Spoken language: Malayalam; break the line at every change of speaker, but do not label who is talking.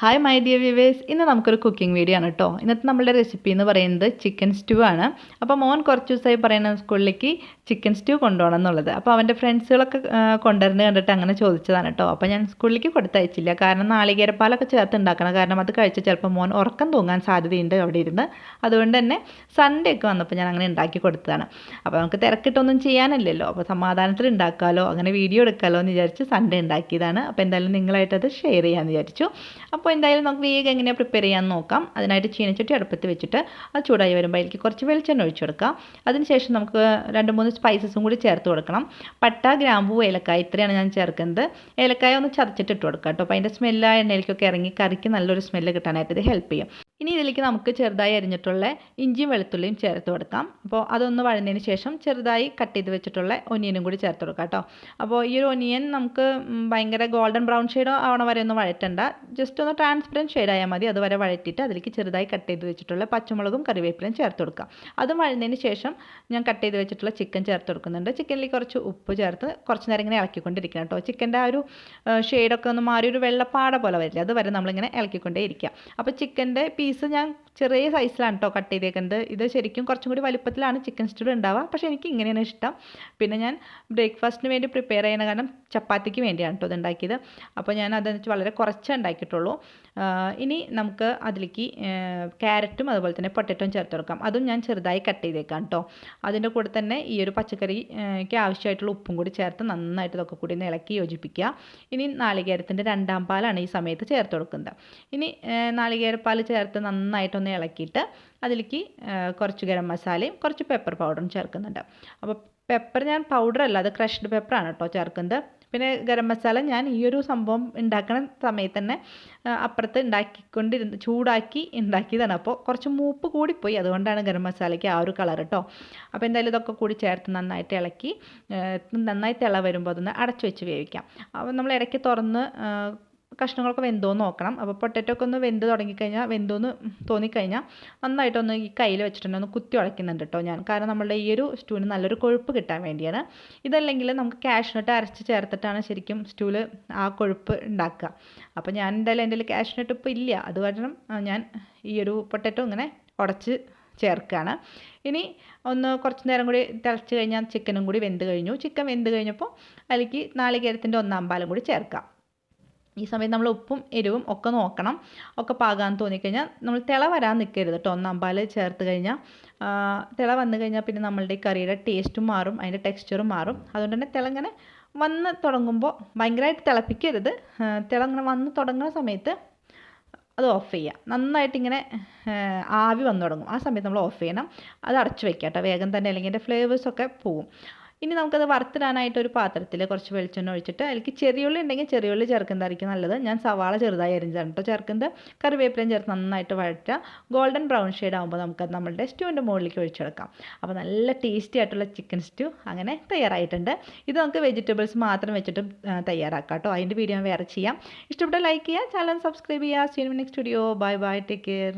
ഹായ് മൈ ഡിയർ വ്യൂവേഴ്സ് ഇന്ന് നമുക്കൊരു കുക്കിംഗ് വീഡിയോ ആണ് കേട്ടോ ഇന്നത്തെ നമ്മുടെ റെസിപ്പി എന്ന് പറയുന്നത് ചിക്കൻ സ്റ്റൂ ആണ്. അപ്പോൾ മോൻ കുറച്ച് ദിവസമായി പറയുന്ന സ്കൂളിലേക്ക് ചിക്കൻ സ്റ്റൂ കൊണ്ടുപോകണം എന്നുള്ളത്. അപ്പോൾ അവന്റെ ഫ്രണ്ട്സുകളൊക്കെ കൊണ്ടുവരുന്നത് കണ്ടിട്ട് അങ്ങനെ ചോദിച്ചതാണ് കേട്ടോ അപ്പോൾ ഞാൻ സ്കൂളിലേക്ക് കൊടുത്തയച്ചില്ല. കാരണം നാളികേരപ്പാലൊക്കെ ചേർത്ത് ഉണ്ടാക്കണം. കാരണം അത് കഴിച്ച് ചിലപ്പോൾ മോൻ ഉറക്കം തൂങ്ങാൻ സാധ്യതയുണ്ട് അവിടെ ഇരുന്ന്. അതുകൊണ്ട് തന്നെ സൺഡേ ഒക്കെ വന്നപ്പോൾ ഞാൻ അങ്ങനെ ഉണ്ടാക്കി കൊടുത്തതാണ്. അപ്പോൾ നമുക്ക് തിരക്കിട്ടൊന്നും ചെയ്യാനല്ലല്ലോ. അപ്പോൾ സമാധാനത്തിൽ ഉണ്ടാക്കാമല്ലോ അങ്ങനെ വീഡിയോ എടുക്കാമല്ലോ എന്ന് വിചാരിച്ച് സൺഡേ ഉണ്ടാക്കിയതാണ്. അപ്പോൾ എന്തായാലും നിങ്ങളായിട്ടത് ഷെയർ ചെയ്യാമെന്ന് വിചാരിച്ചു. അപ്പോൾ എന്തായാലും നമുക്ക് വേഗം എങ്ങനെ പ്രിപ്പയർ ചെയ്യാൻ നോക്കാം. അതിനായിട്ട് ചീനച്ചട്ടി അടുപ്പത്ത് വെച്ചിട്ട് അത് ചൂടായി വരുമ്പോൾ അതിലേക്ക് കുറച്ച് വെളിച്ചെണ്ണ ഒഴിച്ചു കൊടുക്കാം. അതിനുശേഷം നമുക്ക് രണ്ട് മൂന്ന് സ്പൈസസും കൂടി ചേർത്ത് കൊടുക്കണം. പട്ട ഗ്രാമ്പൂ ഏലക്കായ ഇത്രയാണ് ഞാൻ ചേർക്കുന്നത്. ഏലക്കായ ഒന്ന് ചതച്ചിട്ട് ഇട്ട് കൊടുക്കാം കേട്ടോ. അപ്പോൾ അതിന്റെ സ്മെല്ല് എണ്ണയിലേക്കൊക്കെ ഇറങ്ങി കറിക്ക് നല്ലൊരു സ്മെല്ല് കിട്ടാനായിട്ട് ഇത് ഹെൽപ്പ് ചെയ്യും. ഇനി ഇതിലേക്ക് നമുക്ക് ചെറുതായി അരിഞ്ഞിട്ടുള്ള ഇഞ്ചിയും വെളുത്തുള്ളിയും ചേർത്ത് കൊടുക്കാം. അപ്പോൾ അതൊന്ന് വഴന്നതിന് ശേഷം ചെറുതായി കട്ട് ചെയ്ത് വെച്ചിട്ടുള്ള ഒനിയനും കൂടി ചേർത്ത് കൊടുക്കാം കേട്ടോ. അപ്പോൾ ഈ ഒരു ഒനിയൻ നമുക്ക് ഭയങ്കര ഗോൾഡൻ ബ്രൗൺ ഷെയ്ഡോ ആവണ വരെ ഒന്നും വഴറ്റണ്ട. ജസ്റ്റ് ഒന്ന് ട്രാൻസ്പെറന്റ് ഷെയ്ഡ് ആയാൽ മതി. അതുവരെ വഴറ്റിയിട്ട് അതിലേക്ക് ചെറുതായി കട്ട് ചെയ്ത് വെച്ചിട്ടുള്ള പച്ചമുളകും കറിവേപ്പിലയും ചേർത്ത് കൊടുക്കാം. അതും വഴന്നതിന് ശേഷം ഞാൻ കട്ട് ചെയ്ത് വെച്ചിട്ടുള്ള ചിക്കൻ ചേർത്ത് കൊടുക്കുന്നുണ്ട്. ചിക്കനിലേക്ക് കുറച്ച് ഉപ്പ് ചേർത്ത് കുറച്ച് നേരം ഇങ്ങനെ ഇളക്കിക്കൊണ്ടിരിക്കണം കേട്ടോ. ചിക്കന്റെ ആ ഒരു ഷെയ്ഡൊക്കെ ഒന്ന് മാറി ഒരു വെള്ളപ്പാട പോലെ വരില്ല? അതുവരെ നമ്മളിങ്ങനെ ഇളക്കിക്കൊണ്ടേ ഇരിക്കുക. അപ്പോൾ ചിക്കന്റെ പീസ് ഞാൻ ചെറിയ സൈസിലാണ് കേട്ടോ കട്ട് ചെയ്തേക്കുന്നത്. ഇത് ശരിക്കും കുറച്ചും കൂടി വലുപ്പത്തിലാണ് ചിക്കൻ സ്റ്റൂ ഉണ്ടാവുക പക്ഷേ എനിക്ക് ഇങ്ങനെയാണ് ഇഷ്ടം. പിന്നെ ഞാൻ ബ്രേക്ക്ഫാസ്റ്റിന് വേണ്ടി പ്രിപ്പയർ ചെയ്യുന്ന കാരണം ചപ്പാത്തിക്ക് വേണ്ടിയാണ് കേട്ടോ ഇത് ഉണ്ടാക്കിയത് അപ്പോൾ ഞാൻ അതെന്ന് വെച്ചാൽ വളരെ കുറച്ചേ ഉണ്ടാക്കിയിട്ടുള്ളൂ ഇനി നമുക്ക് അതിലേക്ക് ക്യാരറ്റും അതുപോലെ തന്നെ പൊട്ടറ്റോയും ചേർത്ത് കൊടുക്കാം. അതും ഞാൻ ചെറുതായി കട്ട് ചെയ്തേക്കാം കേട്ടോ അതിന്റെ കൂടെ തന്നെ ഈ ഒരു പച്ചക്കറിക്ക് ആവശ്യമായിട്ടുള്ള ഉപ്പും കൂടി ചേർത്ത് നന്നായിട്ട് ഇതൊക്കെ കൂടി ഇളക്കി യോജിപ്പിക്കുക. ഇനി നാളികേരത്തിന്റെ രണ്ടാം പാലാണ് ഈ സമയത്ത് ചേർത്ത് കൊടുക്കുന്നത്. ഇനി നാളികേരപ്പാൽ ചേർത്ത് നന്നായിട്ടൊന്ന് ഇളക്കിയിട്ട് അതിലേക്ക് കുറച്ച് ഗരം മസാലയും കുറച്ച് പെപ്പർ പൗഡറും ചേർക്കുന്നുണ്ട്. അപ്പോൾ പെപ്പർ ഞാൻ പൗഡർ അല്ല അത് ക്രഷ്ഡ് പെപ്പറാണ് കേട്ടോ ചേർക്കുന്നത്. പിന്നെ ഗരം മസാല ഞാൻ ഈ ഒരു സംഭവം ഉണ്ടാക്കുന്ന സമയത്ത് തന്നെ അപ്പുറത്ത് ഉണ്ടാക്കിക്കൊണ്ടിരുന്ന ചൂടാക്കി ഉണ്ടാക്കിയതാണ്. അപ്പോൾ കുറച്ച് മൂപ്പ് കൂടിപ്പോയി അതുകൊണ്ടാണ് ഗരം മസാലയ്ക്ക് ആ ഒരു കളർ കേട്ടോ അപ്പോൾ എന്തായാലും ഇതൊക്കെ കൂടി ചേർത്ത് നന്നായിട്ട് ഇളക്കി നന്നായി തിള വരുമ്പോൾ അതൊന്ന് അടച്ചു വെച്ച് വേവിക്കാം. അപ്പോൾ നമ്മൾ ഇടയ്ക്ക് തുറന്ന് കഷ്ണങ്ങളൊക്കെ വെന്തോന്ന് നോക്കണം. അപ്പോൾ പൊട്ടറ്റോ ഒക്കെ ഒന്ന് വെന്ത് തുടങ്ങിക്കഴിഞ്ഞാൽ വെന്തോന്ന് തോന്നിക്കഴിഞ്ഞാൽ നന്നായിട്ടൊന്ന് ഈ കയ്യിൽ വെച്ചിട്ടുണ്ട് ഒന്ന് കുത്തി ഉടയ്ക്കുന്നുണ്ട് കേട്ടോ ഞാൻ. കാരണം നമ്മുടെ ഈ ഒരു സ്റ്റൂവിന് നല്ലൊരു കൊഴുപ്പ് കിട്ടാൻ വേണ്ടിയാണ്. ഇതല്ലെങ്കിൽ നമുക്ക് കാഷ്നട്ട് അരച്ച് ചേർത്തിട്ടാണ് ശരിക്കും സ്റ്റൂവിൽ ആ കൊഴുപ്പ് ഉണ്ടാക്കുക. അപ്പോൾ ഞാൻ എന്തായാലും എന്റെ കാഷ്നട്ട് ഇപ്പോൾ ഇല്ല. അത് കാരണം ഞാൻ ഈ ഒരു പൊട്ടറ്റോ ഇങ്ങനെ ഉടച്ച് ചേർക്കുകയാണ്. ഇനി ഒന്ന് കുറച്ച് നേരം കൂടി തിളച്ച് കഴിഞ്ഞാൽ ചിക്കനും കൂടി വെന്ത് കഴിഞ്ഞു. ചിക്കൻ വെന്ത് കഴിഞ്ഞപ്പോൾ അതിലേക്ക് നാളികേരത്തിന്റെ ഒന്നാം പാലും കൂടി ചേർക്കാം. ഈ സമയത്ത് നമ്മൾ ഉപ്പും എരിവും ഒക്കെ നോക്കണം. ഒക്കെ പാകാൻ തോന്നിക്കഴിഞ്ഞാൽ നമ്മൾ തിള വരാൻ നിൽക്കരുത് കേട്ടോ ഒന്നാം പാൽ ചേർത്ത് കഴിഞ്ഞാൽ തിള വന്നു കഴിഞ്ഞാൽ പിന്നെ നമ്മളുടെ ഈ കറിയുടെ ടേസ്റ്റും മാറും അതിന്റെ ടെക്സ്ചറും മാറും. അതുകൊണ്ട് തന്നെ തിള ഇങ്ങനെ വന്ന് തുടങ്ങുമ്പോൾ ഭയങ്കരമായിട്ട് തിളപ്പിക്കരുത്. തിള ഇങ്ങനെ വന്ന് തുടങ്ങുന്ന സമയത്ത് അത് ഓഫ് ചെയ്യുക നന്നായിട്ട് ഇങ്ങനെ ആവി വന്നു തുടങ്ങും. ആ സമയത്ത് നമ്മൾ ഓഫ് ചെയ്യണം. അത് അടച്ചു വെക്കാം കേട്ടോ വേഗം തന്നെ അല്ലെങ്കിൽ അതിന്റെ ഫ്ലേവേഴ്സൊക്കെ പോവും. ഇനി നമുക്കത് വറുത്തിടാനായിട്ട് ഒരു പാത്രത്തിൽ കുറച്ച് വെളിച്ചെണ്ണ ഒഴിച്ചിട്ട് അതിലേക്ക് ചെറിയുള്ളി ഉണ്ടെങ്കിൽ ചെറിയുള്ളി ചേർക്കുന്നതായിരിക്കും നല്ലത്. ഞാൻ സവാള ചെറുതായി അരിഞ്ഞാണ് കേട്ടോ ചേർക്കുന്നത്. കറിവേപ്പിലയും ചേർത്ത് നന്നായിട്ട് വഴറ്റുക. ഗോൾഡൻ ബ്രൗൺ ഷെയ്ഡ് ആകുമ്പോൾ നമുക്കത് നമ്മുടെ സ്റ്റൂവിന്റെ മുകളിലേക്ക് ഒഴിച്ചെടുക്കാം അപ്പോൾ നല്ല ടേസ്റ്റി ആയിട്ടുള്ള ചിക്കൻ സ്റ്റൂ അങ്ങനെ തയ്യാറായിട്ടുണ്ട്. ഇത് നമുക്ക് വെജിറ്റബിൾസ് മാത്രം വെച്ചിട്ട് തയ്യാറാക്കാം കേട്ടോ. അതിന്റെ വീഡിയോ വേറെ ചെയ്യാം. ഇഷ്ടപ്പെട്ട ലൈക്ക് ചെയ്യുക ചാനൽ സബ്സ്ക്രൈബ് ചെയ്യുക. See in next video bye bye take care